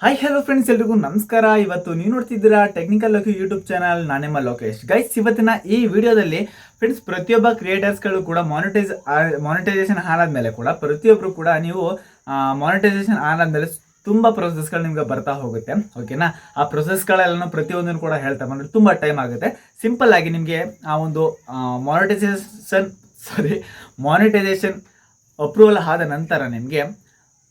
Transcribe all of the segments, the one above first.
Hi hello friends ಎಲ್ರಿಗೂ ನಮಸ್ಕಾರ. ಇವತ್ತು ನೀವು ನೋಡ್ತಿದ್ದೀರಾ ಟೆಕ್ನಿಕಲ್ ಲೋಕಿ ಯೂಟ್ಯೂಬ್ ಚಾನಲ್ ನಾನೆಮ್ಮ ಲೋಕೇಶ್. ಗೈಸ್ ಇವತ್ತಿನ ಈ ವಿಡಿಯೋದಲ್ಲಿ ಫ್ರೆಂಡ್ಸ್ ಪ್ರತಿಯೊಬ್ಬ ಕ್ರಿಯೇಟರ್ಸ್ಗಳು ಕೂಡ ಮಾನಿಟೈಸ್ ಮಾನಿಟೈಸೇಷನ್ ಆದಮೇಲೆ ಕೂಡ ಪ್ರತಿಯೊಬ್ಬರು ಕೂಡ ನೀವು ಮಾನಿಟೈಸೇಷನ್ ಆದಮೇಲೆ ತುಂಬ ಪ್ರೊಸೆಸ್ಗಳು ನಿಮ್ಗೆ ಬರ್ತಾ ಹೋಗುತ್ತೆ. ಓಕೆನಾ ಆ ಪ್ರೊಸೆಸ್ಗಳೆಲ್ಲನೂ ಪ್ರತಿಯೊಂದನ್ನು ಕೂಡ ಹೇಳ್ತಾ ಬಂದರೆ ತುಂಬ ಟೈಮ್ ಆಗುತ್ತೆ. ಸಿಂಪಲ್ ಆಗಿ ನಿಮಗೆ ಆ ಒಂದು ಮಾನಿಟೈಸೇಷನ್ ಸಾರಿ ಮಾನಿಟೈಸೇಷನ್ ಅಪ್ರೂವಲ್ ಆದ ನಂತರ ನಿಮಗೆ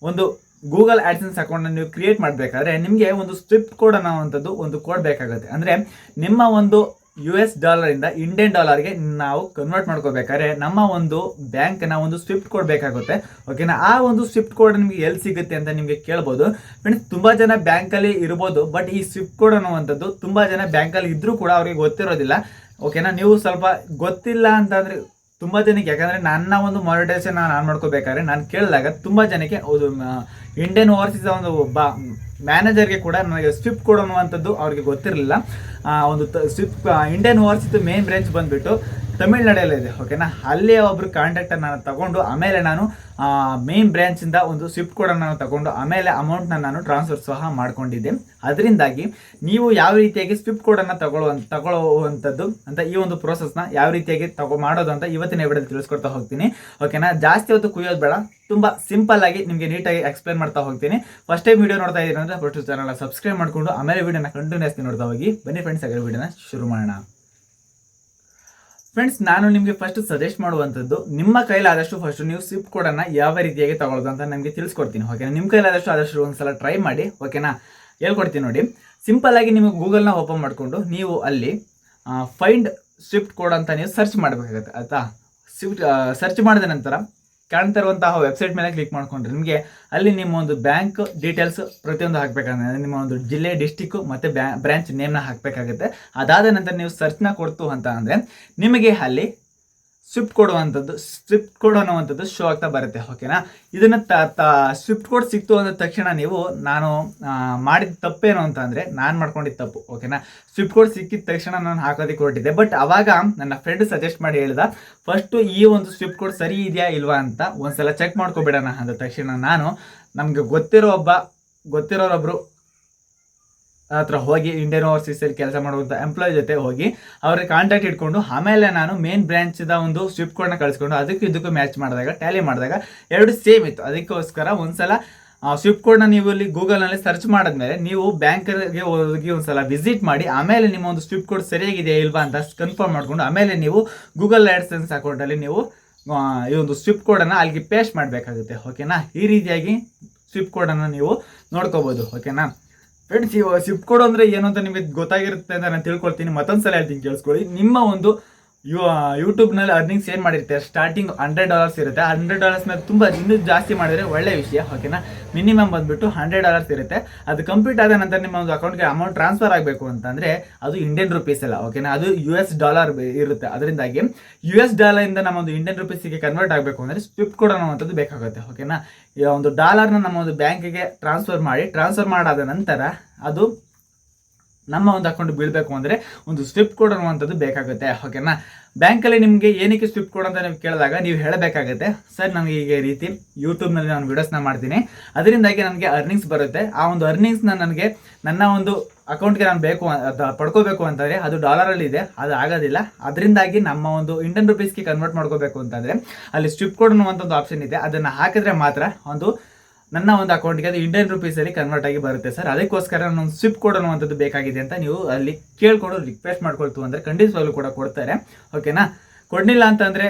ಒಂದು ಗೂಗಲ್ ಆಡ್ಸೆನ್ಸ್ ಅಕೌಂಟ್ನ ನೀವು ಕ್ರಿಯೇಟ್ ಮಾಡಬೇಕಾದ್ರೆ ನಿಮಗೆ ಒಂದು ಸ್ವಿಫ್ಟ್ ಕೋಡ್ ಅನ್ನೋವಂಥದ್ದು ಒಂದು ಕೋಡ್ ಬೇಕಾಗುತ್ತೆ. ಅಂದರೆ ನಿಮ್ಮ ಒಂದು ಯು ಎಸ್ ಡಾಲರಿಂದ ಇಂಡಿಯನ್ ಡಾಲರ್ಗೆ ನಾವು ಕನ್ವರ್ಟ್ ಮಾಡ್ಕೋಬೇಕಾದ್ರೆ ನಮ್ಮ ಒಂದು ಬ್ಯಾಂಕ್ನ ಒಂದು ಸ್ವಿಫ್ಟ್ ಕೋಡ್ ಬೇಕಾಗುತ್ತೆ. ಓಕೆನಾ ಆ ಒಂದು ಸ್ವಿಫ್ಟ್ ಕೋಡ್ ನಿಮಗೆ ಎಲ್ಲಿ ಸಿಗುತ್ತೆ ಅಂತ ನಿಮಗೆ ಕೇಳ್ಬೋದು. ಫ್ರೆಂಡ್ಸ್ ತುಂಬ ಜನ ಬ್ಯಾಂಕಲ್ಲಿ ಇರ್ಬೋದು ಬಟ್ ಈ ಸ್ವಿಫ್ಟ್ ಕೋಡ್ ಅನ್ನುವಂಥದ್ದು ತುಂಬ ಜನ ಬ್ಯಾಂಕಲ್ಲಿ ಇದ್ದರೂ ಕೂಡ ಅವ್ರಿಗೆ ಗೊತ್ತಿರೋದಿಲ್ಲ. ಓಕೆನಾ ನೀವು ಸ್ವಲ್ಪ ಗೊತ್ತಿಲ್ಲ ಅಂತಂದರೆ ತುಂಬ ಜನಕ್ಕೆ, ಯಾಕಂದರೆ ನನ್ನ ಒಂದು ಮಾನಿಟೈಸೇಷನ್ ನಾನು ಆನ್ ಮಾಡ್ಕೋಬೇಕಾದ್ರೆ ನಾನು ಕೇಳಿದಾಗ ತುಂಬ ಜನಕ್ಕೆ ಇಂಡಿಯನ್ ಓವರ್ಸೀಸ್ ಒಂದು ಬಾ ಮ್ಯಾನೇಜರ್ಗೆ ಕೂಡ ನನಗೆ ಸ್ವಿಪ್ ಕೋಡ್ ಅನ್ನುವಂಥದ್ದು ಅವ್ರಿಗೆ ಗೊತ್ತಿರಲಿಲ್ಲ. ಒಂದು swift Indian overseas main branch ಬಂದುಬಿಟ್ಟು ತಮಿಳ್ನಾಡಲ್ಲಿದೆ ಓಕೆನಾ ಅಲ್ಲೇ ಒಬ್ರು ಕಾಂಟ್ಯಾಕ್ಟನ್ನು ನಾನು ತಗೊಂಡು, ಆಮೇಲೆ ನಾನು ಮೇನ್ ಬ್ರ್ಯಾಂಚಿಂದ ಒಂದು ಸ್ವಿಫ್ಟ್ ಕೋಡನ್ನು ನಾನು ತಗೊಂಡು, ಆಮೇಲೆ ಅಮೌಂಟ್ನ ನಾನು ಟ್ರಾನ್ಸ್ಫರ್ ಸಹ ಮಾಡ್ಕೊಂಡಿದ್ದೆ. ಅದರಿಂದಾಗಿ ನೀವು ಯಾವ ರೀತಿಯಾಗಿ ಸ್ವಿಫ್ಟ್ ಕೋಡನ್ನು ತಗೊಳ್ಳುವ, ತಗೊಳ್ಳುವಂಥದ್ದು ಅಂತ ಈ ಒಂದು ಪ್ರೋಸೆಸ್ನ ಯಾವ ರೀತಿಯಾಗಿ ತಗೋ, ಮಾಡೋದು ಅಂತ ಇವತ್ತಿನ ವಿಡಿಯೋದಲ್ಲಿ ತಿಳಿಸ್ಕೊಡ್ತಾ ಹೋಗ್ತೀನಿ. ಓಕೆನಾ ಜಾಸ್ತಿ ಹೊತ್ತು ಕುಯ್ಯೋದು ಬೇಡ, ತುಂಬ ಸಿಂಪಲ್ ಆಗಿ ನಿಮಗೆ ನೀಟಾಗಿ ಎಕ್ಸ್ಪ್ಲೇನ್ ಮಾಡ್ತಾ ಹೋಗ್ತೀನಿ. ಫಸ್ಟ್ ಟೈಮ್ ವಿಡಿಯೋ ನೋಡ್ತಾ ಇದ್ದೀನಿ ಅಂದರೆ ಫಸ್ಟ್ ಚಾನಲ್ ಸಬ್ಸ್ಕ್ರೈಬ್ ಮಾಡಿಕೊಂಡು, ಆಮೇಲೆ ವಿಡಿಯೋನ ಕಂಟಿನ್ಯೂಸ್ ನೋಡ್ತಾ ಹೋಗಿ. ಬನ್ನಿ ಫ್ರೆಂಡ್ಸ್ ಹಾಗೆ ವಿಡಿಯೋನ ಶುರು ಮಾಡೋಣ. ಫ್ರೆಂಡ್ಸ್ ನಾನು ನಿಮಗೆ ಫಸ್ಟ್ ಸಜೆಸ್ಟ್ ಮಾಡುವಂಥದ್ದು, ನಿಮ್ಮ ಕೈಲಾದಷ್ಟು ಫಸ್ಟ್ ನೀವು ಸ್ವಿಫ್ಟ್ ಕೋಡನ್ನು ಯಾವ ರೀತಿಯಾಗಿ ತಗೊಳ್ಳೋದು ಅಂತ ನನಗೆ ತಿಳಿಸ್ಕೊಡ್ತೀನಿ ಓಕೆನಾ ನಿಮ್ಮ ಕೈಲಾದಷ್ಟು ಆದಷ್ಟು ಒಂದ್ಸಲ ಟ್ರೈ ಮಾಡಿ ಓಕೆನಾ ಹೇಳ್ಕೊಡ್ತೀನಿ ನೋಡಿ. ಸಿಂಪಲ್ ಆಗಿ ನಿಮಗೆ ಗೂಗಲ್ನ ಓಪನ್ ಮಾಡಿಕೊಂಡು, ನೀವು ಅಲ್ಲಿ ಫೈಂಡ್ ಸ್ವಿಫ್ಟ್ ಕೋಡ್ ಅಂತ ನೀವು ಸರ್ಚ್ ಮಾಡಬೇಕಾಗತ್ತೆ, ಆಯಿತಾ? ಸ್ವಿಫ್ಟ್ ಸರ್ಚ್ ಮಾಡಿದ ನಂತರ ಕಾಣ್ತಾ ಇರುವಂತಹ ವೆಬ್ಸೈಟ್ ಮೇಲೆ ಕ್ಲಿಕ್ ಮಾಡ್ಕೊಂಡ್ರೆ ನಿಮಗೆ ಅಲ್ಲಿ ನಿಮ್ಮ ಒಂದು ಬ್ಯಾಂಕ್ ಡೀಟೇಲ್ಸ್ ಪ್ರತಿಯೊಂದು ಹಾಕಬೇಕಾಗುತ್ತೆ. ನಿಮ್ಮ ಒಂದು ಜಿಲ್ಲೆ ಡಿಸ್ಟಿಕ್ಕು ಮತ್ತು ಬ್ಯಾ ಬ್ರಾಂಚ್ ನೇಮ್ನ ಹಾಕಬೇಕಾಗುತ್ತೆ. ಅದಾದ ನಂತರ ನೀವು ಸರ್ಚ್ನ ಕೊಡ್ತು ಅಂತ ಅಂದರೆ ನಿಮಗೆ ಅಲ್ಲಿ ಸ್ವಿಫ್ಟ್ ಕೊಡುವಂಥದ್ದು ಸ್ವಿಫ್ಟ್ ಕೋಡ್ ಅನ್ನುವಂಥದ್ದು ಶೋ ಆಗ್ತಾ ಬರುತ್ತೆ ಓಕೆನಾ ಇದನ್ನು ತ ಸ್ವಿಫ್ಟ್ ಕೋಡ್ ಸಿಕ್ತು ಅಂದ ತಕ್ಷಣ ನೀವು, ನಾನು ಮಾಡಿದ ತಪ್ಪೇನು ಅಂತ ಅಂದರೆ, ನಾನು ಮಾಡ್ಕೊಂಡಿದ್ದ ತಪ್ಪು ಓಕೆನಾ ಸ್ವಿಫ್ಟ್ ಕೋಡ್ ಸಿಕ್ಕಿದ ತಕ್ಷಣ ನಾನು ಹಾಕೋದಕ್ಕೆ ಹೊರಟಿದ್ದೆ ಬಟ್ ಅವಾಗ ನನ್ನ ಫ್ರೆಂಡ್ ಸಜೆಸ್ಟ್ ಮಾಡಿ ಹೇಳ್ದ ಫಸ್ಟು ಈ ಒಂದು ಸ್ವಿಫ್ಟ್ ಕೋಡ್ ಸರಿ ಇದೆಯಾ ಇಲ್ವಾ ಅಂತ ಒಂದ್ಸಲ ಚೆಕ್ ಮಾಡ್ಕೊಬಿಡೋಣ ಅಂದ ತಕ್ಷಣ ನಾನು, ನಮಗೆ ಗೊತ್ತಿರೋ ಒಬ್ಬ ಗೊತ್ತಿರೋರೊಬ್ಬರು ಹತ್ರ ಹೋಗಿ ಇಂಡಿಯನ್ ಓವರ್ಸೀಸಲ್ಲಿ ಕೆಲಸ ಮಾಡುವಂಥ ಎಂಪ್ಲಾಯ್ ಜೊತೆ ಹೋಗಿ ಅವ್ರಿಗೆ ಕಾಂಟ್ಯಾಕ್ಟ್ ಇಟ್ಕೊಂಡು, ಆಮೇಲೆ ನಾನು ಮೇನ್ ಬ್ರ್ಯಾಂಚ್ದ ಒಂದು ಸ್ವಿಫ್ಟ್ ಕೋಡ್ನ ಕಳಿಸ್ಕೊಂಡು ಅದಕ್ಕೂ ಇದಕ್ಕೂ ಮ್ಯಾಚ್ ಮಾಡಿದಾಗ ಟ್ಯಾಲಿ ಮಾಡಿದಾಗ ಎರಡು ಸೇಮ್ ಇತ್ತು. ಅದಕ್ಕೋಸ್ಕರ ಒಂದ್ಸಲ ಸ್ವಿಫ್ಟ್ ಕೋಡ್ನ ನೀವು ಇಲ್ಲಿ ಗೂಗಲ್ನಲ್ಲಿ ಸರ್ಚ್ ಮಾಡಿದ್ಮೇಲೆ ನೀವು ಬ್ಯಾಂಕ್ಗೆ ಹೋಗಿ ಒಂದ್ಸಲ ವಿಸಿಟ್ ಮಾಡಿ, ಆಮೇಲೆ ನಿಮ್ಮ ಒಂದು ಸ್ವಿಫ್ಟ್ ಕೋಡ್ ಸರಿಯಾಗಿದೆಯಾ ಇಲ್ವಾ ಅಂತ ಕನ್ಫರ್ಮ್ ಮಾಡಿಕೊಂಡು, ಆಮೇಲೆ ನೀವು ಗೂಗಲ್ ಆಡ್ಸೆನ್ಸ್ ಅಕೌಂಟಲ್ಲಿ ನೀವು ಈ ಒಂದು ಸ್ವಿಫ್ಟ್ ಕೋಡನ್ನು ಅಲ್ಲಿಗೆ ಪೇಸ್ಟ್ ಮಾಡಬೇಕಾಗುತ್ತೆ. ಓಕೆನಾ ಈ ರೀತಿಯಾಗಿ ಸ್ವಿಫ್ಟ್ ಕೋಡನ್ನು ನೀವು ನೋಡ್ಕೋಬೋದು. ಓಕೆನಾ ಫ್ರೆಂಡ್ಸ್ ಇವಾಗ ಸ್ವಿಫ್ಟ್ ಕೋಡ್ ಅಂದರೆ ಏನು ಅಂತ ನಿಮಗೆ ಗೊತ್ತಾಗಿರುತ್ತೆ ಅಂತ ನಾನು ತಿಳ್ಕೊಳ್ತೀನಿ. ಮತ್ತೊಂದು ಸಲ ಹೇಳ್ತೀನಿ, ಕೇಳಿಸ್ಕೊಳ್ಳಿ. ನಿಮ್ಮ ಒಂದು ಯು ಯೂಟ್ಯೂಬ್ನಲ್ಲಿ ಅರ್ನಿಂಗ್ಸ್ ಏನು ಮಾಡಿರ್ತಾರೆ? ಸ್ಟಾರ್ಟಿಂಗ್ ಹಂಡ್ರೆಡ್ ಡಾಲರ್ಸ್ ಇರುತ್ತೆ. ಹಂಡ್ರೆಡ್ ಡಾಲರ್ಸ್ ಮೇಲೆ ತುಂಬ ಇನ್ನೂ ಜಾಸ್ತಿ ಮಾಡಿದರೆ ಒಳ್ಳೆ ವಿಷಯ ಓಕೆನಾ ಮಿನಿಮಮ್ ಬಂದುಬಿಟ್ಟು ಹಂಡ್ರೆಡ್ ಡಾಲರ್ಸ್ ಇರುತ್ತೆ. ಅದು ಕಂಪ್ಲೀಟ್ ಆದ ನಂತರ ನಿಮ್ಮ ಒಂದು ಅಕೌಂಟ್ಗೆ ಅಮೌಂಟ್ ಟ್ರಾನ್ಸ್ಫರ್ ಆಗಬೇಕು ಅಂತಂದರೆ ಅದು ಇಂಡಿಯನ್ ರುಪೀಸ್ ಅಲ್ಲ ಓಕೆನಾ ಅದು ಯು ಎಸ್ ಡಾಲರ್ ಇರುತ್ತೆ. ಅದರಿಂದಾಗಿ ಯು ಎಸ್ ಡಾಲರಿಂದ ನಮ್ಮ ಒಂದು ಇಂಡಿಯನ್ ರುಪೀಸಿಗೆ ಕನ್ವರ್ಟ್ ಆಗಬೇಕು ಅಂದರೆ ಸ್ವಿಫ್ಟ್ ಕೂಡ ಅನ್ನುವಂಥದ್ದು ಬೇಕಾಗುತ್ತೆ ಓಕೆನಾ ಒಂದು ಡಾಲರ್ನ ನಮ್ಮ ಒಂದು ಬ್ಯಾಂಕಿಗೆ ಟ್ರಾನ್ಸ್ಫರ್ ಮಾಡಿ ಟ್ರಾನ್ಸ್ಫರ್ ಮಾಡಾದ ನಂತರ ಅದು ನಮ್ಮ ಒಂದು ಅಕೌಂಟ್ ಬೀಳಬೇಕು ಅಂದರೆ ಒಂದು ಸ್ವಿಫ್ಟ್ ಕೋಡ್ ಅನ್ನುವಂಥದ್ದು ಬೇಕಾಗುತ್ತೆ ಓಕೆನಾ ಬ್ಯಾಂಕಲ್ಲಿ ನಿಮಗೆ ಏನಕ್ಕೆ ಸ್ವಿಫ್ಟ್ ಕೋಡ್ ಅಂತ ನೀವು ಕೇಳಿದಾಗ ನೀವು ಹೇಳಬೇಕಾಗುತ್ತೆ. ಸರ್ ನನಗೆ ಈಗ ರೀತಿ ಯೂಟ್ಯೂಬ್ನಲ್ಲಿ ನಾನು ವೀಡಿಯೋಸ್ನ ಮಾಡ್ತೀನಿ. ಅದರಿಂದಾಗಿ ನನಗೆ ಅರ್ನಿಂಗ್ಸ್ ಬರುತ್ತೆ. ಆ ಒಂದು ಅರ್ನಿಂಗ್ಸ್ನ ನನಗೆ ನನ್ನ ಒಂದು ಅಕೌಂಟ್ಗೆ ನಾನು ಬೇಕು ಪಡ್ಕೋಬೇಕು ಅಂತಂದರೆ ಅದು ಡಾಲರಲ್ಲಿ ಇದೆ, ಅದು ಆಗೋದಿಲ್ಲ. ಅದರಿಂದಾಗಿ ನಮ್ಮ ಒಂದು ಇಂಡಿಯನ್ ರುಪೀಸ್ಗೆ ಕನ್ವರ್ಟ್ ಮಾಡ್ಕೋಬೇಕು ಅಂತಂದರೆ ಅಲ್ಲಿ ಸ್ವಿಫ್ಟ್ ಕೋಡ್ ಅನ್ನುವಂಥದ್ದು ಆಪ್ಷನ್ ಇದೆ. ಅದನ್ನು ಹಾಕಿದ್ರೆ ಮಾತ್ರ ಒಂದು ನನ್ನ ಒಂದು ಅಕೌಂಟ್ಗೆ ಅದು ಇಂಡಿಯನ್ ರುಪೀಸಲ್ಲಿ ಕನ್ವರ್ಟ್ ಆಗಿ ಬರುತ್ತೆ ಸರ್. ಅದಕ್ಕೋಸ್ಕರ ನಾನು ಸ್ವಿಪ್ ಕೋಡ್ ಅನ್ನುವಂಥದ್ದು ಬೇಕಾಗಿದೆ ಅಂತ ನೀವು ಅಲ್ಲಿ ಕೇಳ್ಕೊಂಡು ರಿಕ್ವೆಸ್ಟ್ ಮಾಡ್ಕೊಳ್ತು ಅಂದರೆ ಖಂಡಿತವಾಗ್ಲೂ ಕೂಡ ಕೊಡ್ತಾರೆ. ಓಕೆನಾ ಕೊಡಲಿಲ್ಲ ಅಂತಂದರೆ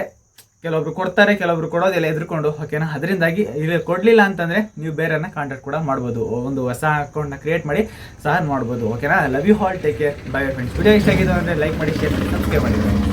ಕೆಲವೊಬ್ರು ಕೊಡ್ತಾರೆ, ಕೆಲವೊಬ್ರು ಕೊಡೋದೆಲ್ಲ, ಎದ್ರುಕೊಂಡು. ಓಕೆನಾ ಅದರಿಂದಾಗಿ ಇಲ್ಲಿ, ಕೊಡಲಿಲ್ಲ ಅಂತಂದರೆ ನೀವು ಬೇರೆಯನ್ನ ಕಾಂಟ್ಯಾಕ್ಟ್ ಕೂಡ ಮಾಡ್ಬೋದು. ಒಂದು ಹೊಸ ಅಕೌಂಟ್ನ ಕ್ರಿಯೇಟ್ ಮಾಡಿ ಸಹ ಮಾಡ್ಬೋದು. ಓಕೆನಾ love you all take care bye friends video ಇಷ್ಟ ಆಗಿದೆ ಅಂದರೆ ಲೈಕ್ ಮಾಡಿ ಶೇರ್ ಮಾಡಿ ಸಬ್ಸ್ಕ್ರೈಬ್ ಮಾಡಿ.